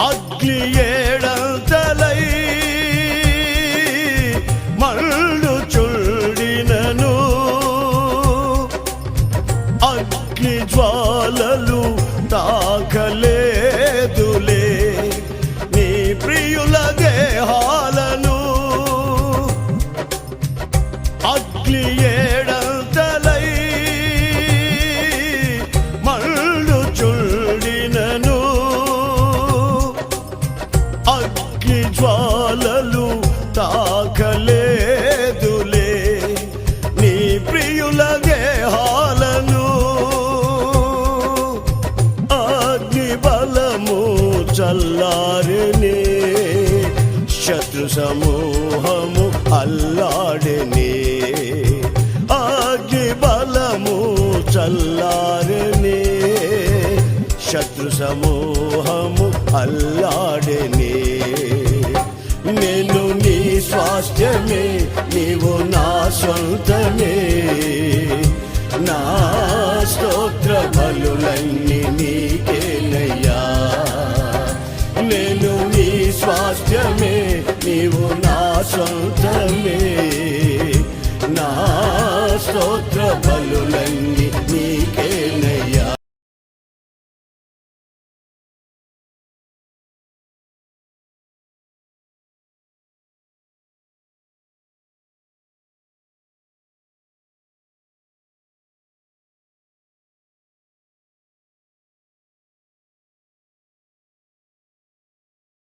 అగ్ని ఏడంతలై మళ్ళు చుడినను అగ్ని జ్వాలలు తాకలేదులే. నీ ప్రియుల దేహాలను. అగ్ని తాకలేదులే నీ ప్రియుల గేహాలను అగ్ని బలము చల్లారనే. శత్రు సమూహము అల్లాడనే. అగ్ని బలము చల్లారనే. శత్రు సమూహము అల్లాడనే. రాష్ట్రమే నీవు నా సొంతమే నా స్తోత్ర బలులన్నీ నీకేనయ్యా నేను నీ స్వాస్థ్యమే నీవు నా సొంతమే నా స్తోత్ర